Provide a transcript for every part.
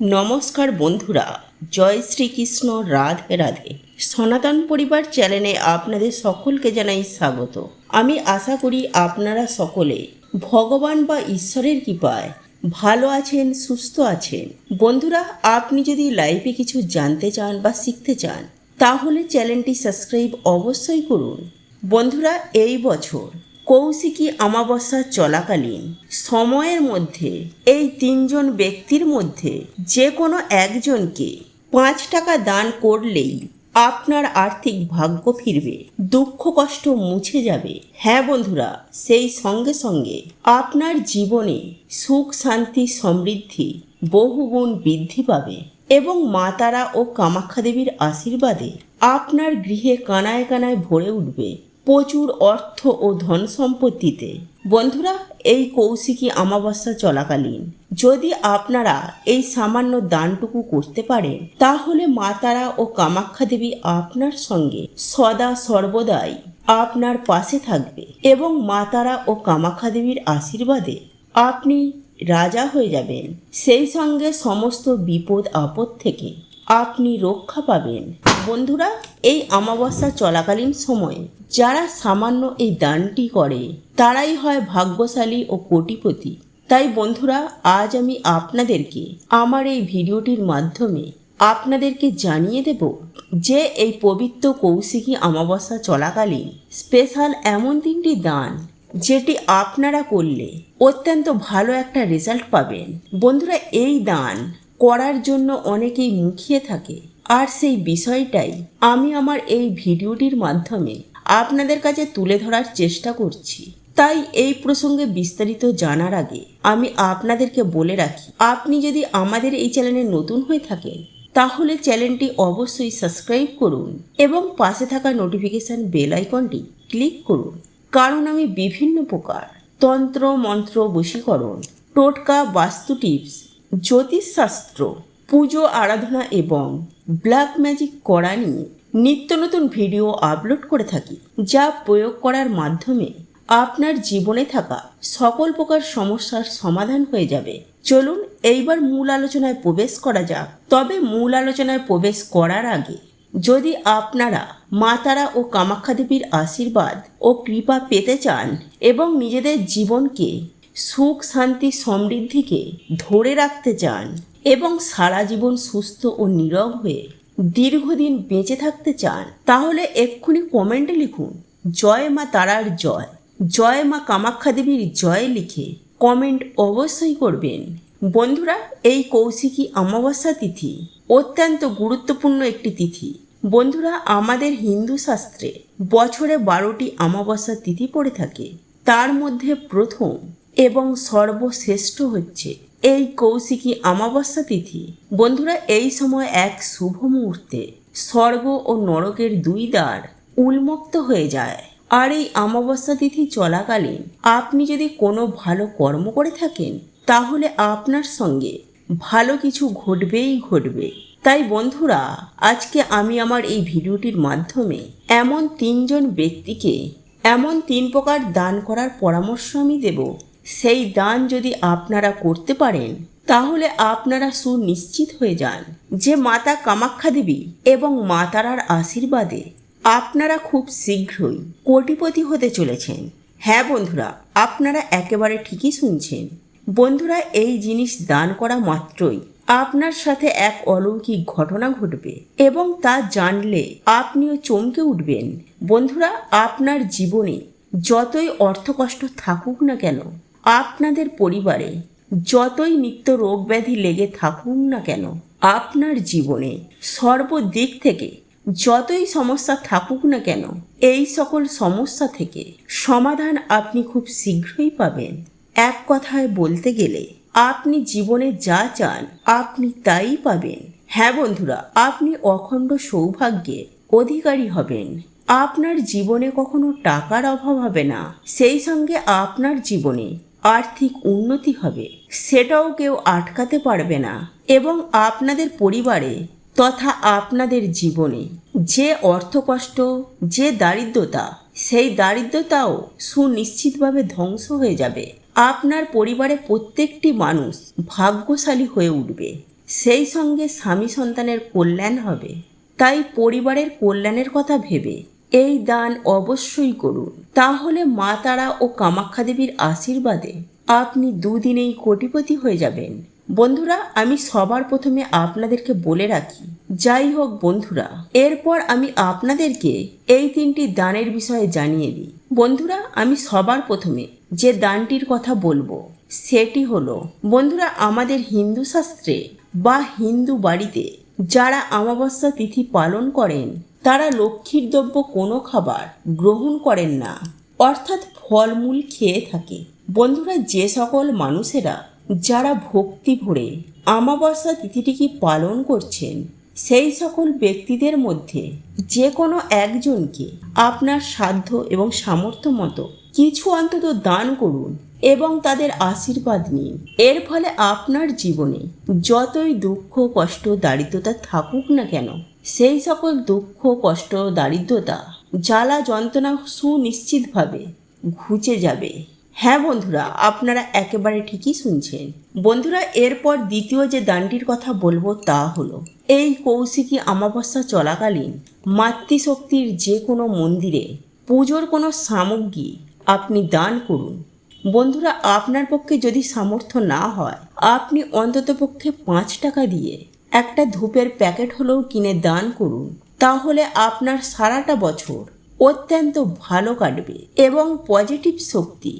নমস্কার বন্ধুরা, জয় শ্রীকৃষ্ণ, রাধে রাধে। সনাতন পরিবার চ্যানেলে আপনাদের সকলকে জানাই স্বাগত। আমি আশা করি আপনারা সকলে ভগবান বা ঈশ্বরের কৃপায় ভালো আছেন, সুস্থ আছেন। বন্ধুরা, আপনি যদি লাইফে কিছু জানতে চান বা শিখতে চান, তাহলে চ্যানেলটি সাবস্ক্রাইব অবশ্যই করুন। বন্ধুরা, এই বছর কৌশিকী অমাবস্যা চলাকালীন সময়ের মধ্যে, এই তিনজন ব্যক্তির মধ্যে যে কোনো একজনকে পাঁচ টাকা দান করলেই আপনার আর্থিক ভাগ্য ফিরবে। দুঃখ কষ্ট মুছে যাবে। হ্যাঁ বন্ধুরা, সেই সঙ্গে সঙ্গে আপনার জীবনে সুখ, শান্তি, সমৃদ্ধি বহুগুণ বৃদ্ধি পাবে এবং মা তারা ও কামাখ্যা দেবীর আশীর্বাদে আপনার গৃহে কানায় কানায় ভরে উঠবে। প্রচুর অর্থ ও ধন সম্পত্তিতে। বন্ধুরা, এই কৌশিকী অমাবস্যা চলাকালীন। যদি আপনারা এই সামান্য দানটুকু করতে পারেন, তাহলে মা তারা ও কামাখ্যা দেবী আপনার সঙ্গে সদা সর্বদাই আপনার পাশে থাকবে এবং মা তারা ও কামাখ্যা দেবীর আশীর্বাদে আপনি রাজা হয়ে যাবেন। সেই সঙ্গে সমস্ত বিপদ আপদ থেকে আপনি রক্ষা পাবেন। বন্ধুরা, এই অমাবস্যা চলাকালীন সময়ে যারা সামান্য এই দানটি করে, তারাই হয় ভাগ্যশালী ও কোটিপতি। তাই বন্ধুরা, আজ আমি আপনাদেরকে আমার এই ভিডিওটির মাধ্যমে আপনাদেরকে জানিয়ে দেব যে এই পবিত্র কৌশিকী অমাবস্যা চলাকালীন স্পেশাল এমন তিনটি দান যেটি আপনারা করলে অত্যন্ত ভালো একটা রেজাল্ট পাবেন। বন্ধুরা, এই দান করার জন্য অনেকেই মুখিয়ে থাকে। আর সেই বিষয়টাই আমি আমার এই ভিডিওটির মাধ্যমে আপনাদের কাছে তুলে ধরার চেষ্টা করছি। তাই এই প্রসঙ্গে বিস্তারিত জানার আগে আমি আপনাদেরকে বলে রাখি, আপনি যদি আমাদের এই চ্যানেলে নতুন হয়ে থাকেন, তাহলে চ্যানেলটি অবশ্যই সাবস্ক্রাইব করুন এবং পাশে থাকা নোটিফিকেশান বেল আইকনটি ক্লিক করুন। কারণ আমি বিভিন্ন প্রকার তন্ত্র মন্ত্র বশীকরণ, টোটকা বাস্তু টিপস জ্যোতিষশাস্ত্র, পুজো, আরাধনা এবং ব্ল্যাক ম্যাজিক করা নিয়ে নিত্য নতুন ভিডিও আপলোড করে থাকি, যা প্রয়োগ করার মাধ্যমে আপনার জীবনে থাকা সকল প্রকার সমস্যার সমাধান হয়ে যাবে। চলুন এইবার মূল আলোচনায় প্রবেশ করা যাক। তবে মূল আলোচনায় প্রবেশ করার আগে যদি আপনারা মাতারা ও কামাখ্যা দেবীর আশীর্বাদ ও কৃপা পেতে চান এবং নিজেদের জীবনকে সুখ, শান্তি, সমৃদ্ধিকে ধরে রাখতে চান এবং সারা জীবন সুস্থ ও নীরব হয়ে দীর্ঘদিন বেঁচে থাকতে চান, তাহলে এক্ষুনি কমেন্টে লিখুন, জয় মা তারার জয় জয় মা কামাখ্যা দেবীর জয় লিখে কমেন্ট অবশ্যই করবেন। বন্ধুরা, এই কৌশিকী অমাবস্যা তিথি অত্যন্ত গুরুত্বপূর্ণ একটি তিথি। বন্ধুরা, আমাদের হিন্দু শাস্ত্রে বছরে বারোটি অমাবস্যা তিথি পড়ে থাকে। তার মধ্যে প্রথম এবং সর্বশ্রেষ্ঠ হচ্ছে। এই কৌশিকী অমাবস্যা তিথি। বন্ধুরা, এই সময় এক শুভ মুহূর্তে স্বর্গ ও নরকের দুই দ্বার উন্মুক্ত হয়ে যায়। আর এই অমাবস্যা তিথি চলাকালীন আপনি যদি কোনো ভালো কর্ম করে থাকেন, তাহলে আপনার সঙ্গে ভালো কিছু ঘটবেই ঘটবে। তাই বন্ধুরা, আজকে আমি আমার এই ভিডিওটির মাধ্যমে এমন তিনজন ব্যক্তিকে, এমন তিন প্রকার দান করার পরামর্শ আমি দেব। সেই দান যদি আপনারা করতে পারেন, তাহলে আপনারা সুনিশ্চিত হয়ে যান যে মাতা কামাখ্যা দেবী এবং মাতারার আশীর্বাদে আপনারা খুব শীঘ্রই কোটিপতি হতে চলেছেন। হ্যাঁ বন্ধুরা, আপনারা একেবারে ঠিকই শুনছেন। বন্ধুরা, এই জিনিস দান করা মাত্রই আপনার সাথে এক অলৌকিক ঘটনা ঘটবে এবং তা জানলে আপনিও চমকে উঠবেন। বন্ধুরা, আপনার জীবনে যতই অর্থকষ্ট থাকুক না কেন আপনাদের পরিবারে যতই নিত্য রোগ ব্যাধি লেগে থাকুক না কেন, আপনার জীবনে সর্বদিক থেকে যতই সমস্যা থাকুক না কেন, এই সকল সমস্যা থেকে সমাধান আপনি খুব শীঘ্রই পাবেন। এক কথায় বলতে গেলে, আপনি জীবনে যা চান, আপনি তাই পাবেন। হ্যাঁ বন্ধুরা, আপনি অখণ্ড সৌভাগ্যের অধিকারী হবেন। আপনার জীবনে কখনো টাকার অভাব হবে না। সেই সঙ্গে আপনার জীবনে আর্থিক উন্নতি হবে। সেটাও কেউ আটকাতে পারবে না। এবং আপনাদের পরিবারে তথা আপনাদের জীবনে যে অর্থকষ্ট, যে দারিদ্রতা, সেই দারিদ্রতাও সুনিশ্চিতভাবে ধ্বংস হয়ে যাবে। আপনার পরিবারে প্রত্যেকটি মানুষ ভাগ্যশালী হয়ে উঠবে। সেই সঙ্গে স্বামী সন্তানের কল্যাণ হবে। তাই পরিবারের কল্যাণের কথা ভেবে এই দান অবশ্যই করুন। তাহলে মা তারা ও কামাখ্যা দেবীর আশীর্বাদে আপনি দুদিনেই কোটিপতি হয়ে যাবেন। বন্ধুরা, আমি সবার প্রথমে আপনাদেরকে বলে রাখি, যাই হোক বন্ধুরা, এরপর আমি আপনাদেরকে এই তিনটি দানের বিষয়ে জানিয়ে দিই। বন্ধুরা, আমি সবার প্রথমে যে দানটির কথা বলব, সেটি হলো, বন্ধুরা, আমাদের হিন্দু শাস্ত্রে বা হিন্দু বাড়িতে যারা অমাবস্যা তিথি পালন করেন তারা লক্ষ্মীর দ্রব্য কোনো খাবার গ্রহণ করেন না। অর্থাৎ ফলমূল খেয়ে থাকে। বন্ধুরা, যে সকল মানুষেরা যারা ভক্তি ভরে অমাবস্যা তিথিটিকে পালন করছেন, সেই সকল ব্যক্তিদের মধ্যে যে কোনো একজনকে আপনার সাধ্য এবং সামর্থ্য মতো কিছু অন্তত দান করুন এবং তাদের আশীর্বাদ নিন। এর ফলে আপনার জীবনে যতই দুঃখ, কষ্ট, দারিদ্রতা থাকুক না কেন সেই সকল দুঃখ, কষ্ট, দারিদ্রতা, জ্বালা, যন্ত্রণা সুনিশ্চিতভাবে ঘুচে যাবে। হ্যাঁ বন্ধুরা, আপনারা একেবারে ঠিকই শুনছেন। বন্ধুরা, এরপর দ্বিতীয় যে দানটির কথা বলব তা হলো, এই কৌশিকী অমাবস্যা চলাকালীন মাতৃশক্তির যে কোনো মন্দিরে পুজোর কোনো সামগ্রী আপনি দান করুন। বন্ধুরা, আপনার পক্ষে যদি সামর্থ্য না হয়, আপনি অন্ততপক্ষে পাঁচ টাকা দিয়ে একটা ধূপের প্যাকেট হলেও কিনে দান করুন। তাহলে আপনার সারাটা বছর অত্যন্ত ভালো কাটবে এবং পজিটিভ শক্তি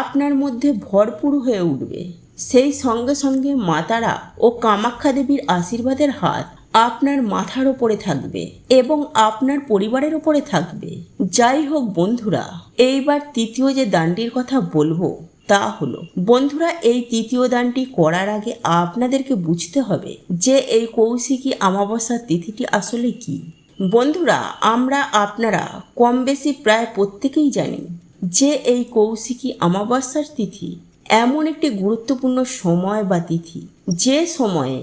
আপনার মধ্যে ভরপুর হয়ে উঠবে। সেই সঙ্গে সঙ্গে মাতারা ও কামাখ্যা দেবীর আশীর্বাদের হাত আপনার মাথার ওপরে থাকবে এবং আপনার পরিবারের ওপরে থাকবে। যাই হোক বন্ধুরা, এইবার তৃতীয় যে দানটির কথা বলব তা হলো, বন্ধুরা, এই তৃতীয় দানটি করার আগে আপনাদেরকে বুঝতে হবে যে এই কৌশিকী অমাবস্যার তিথিটি আসলে কি। বন্ধুরা, আমরা আপনারা কম বেশি প্রায় প্রত্যেকেই জানি যে এই কৌশিকী অমাবস্যার তিথি এমন একটি গুরুত্বপূর্ণ সময় বা তিথি। যে সময়ে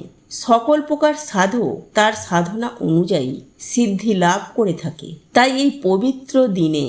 সকল প্রকার সাধক তার সাধনা অনুযায়ী সিদ্ধি লাভ করে থাকে। তাই এই পবিত্র দিনে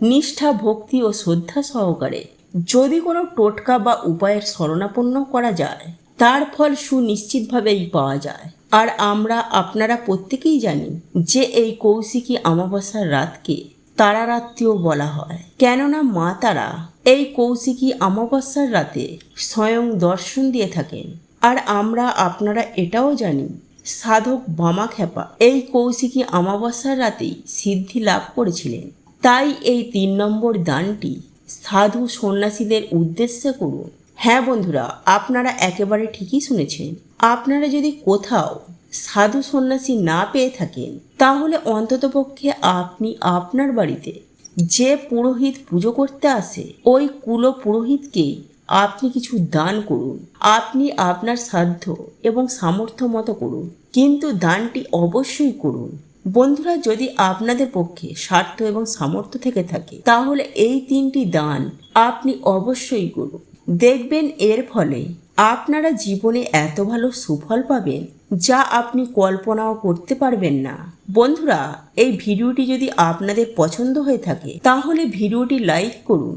নিষ্ঠা, ভক্তি ও শ্রদ্ধা সহকারে যদি কোনো টোটকা বা উপায়ের শরণাপন্ন করা যায়, তার ফল সুনিশ্চিতভাবেই পাওয়া যায়। আর আমরা, আপনারা প্রত্যেকেই জানি যে এই কৌশিকী অমাবস্যার রাতকে তারারাত্রিও বলা হয়। কেননা মা তারা এই কৌশিকী অমাবস্যার রাতে স্বয়ং দর্শন দিয়ে থাকেন। আর আমরা, আপনারা এটাও জানি, সাধক বামা খেপা এই কৌশিকী অমাবস্যার রাতেই সিদ্ধি লাভ করেছিলেন। তাই এই তিন নম্বর দানটি সাধু সন্ন্যাসীদের উদ্দেশ্যে করুন। হ্যাঁ বন্ধুরা, আপনারা একেবারে ঠিকই শুনেছেন। আপনারা যদি কোথাও সাধু সন্ন্যাসী না পেয়ে থাকেন, তাহলে অন্ততপক্ষে আপনি আপনার বাড়িতে যে পুরোহিত পুজো করতে আসে, ওই কুলো পুরোহিতকেই আপনি কিছু দান করুন। আপনি আপনার সাধ্য এবং সামর্থ্য মতো করুন। কিন্তু দানটি অবশ্যই করুন। বন্ধুরা, যদি আপনাদের পক্ষে স্বার্থ এবং সামর্থ্য থেকে থাকে, তাহলে এই তিনটি দান আপনি অবশ্যই করুন। দেখবেন এর ফলে আপনারা জীবনে এত ভালো সুফল পাবেন যা আপনি কল্পনাও করতে পারবেন না। বন্ধুরা, এই ভিডিওটি যদি আপনাদের পছন্দ হয়ে থাকে, তাহলে ভিডিওটি লাইক করুন।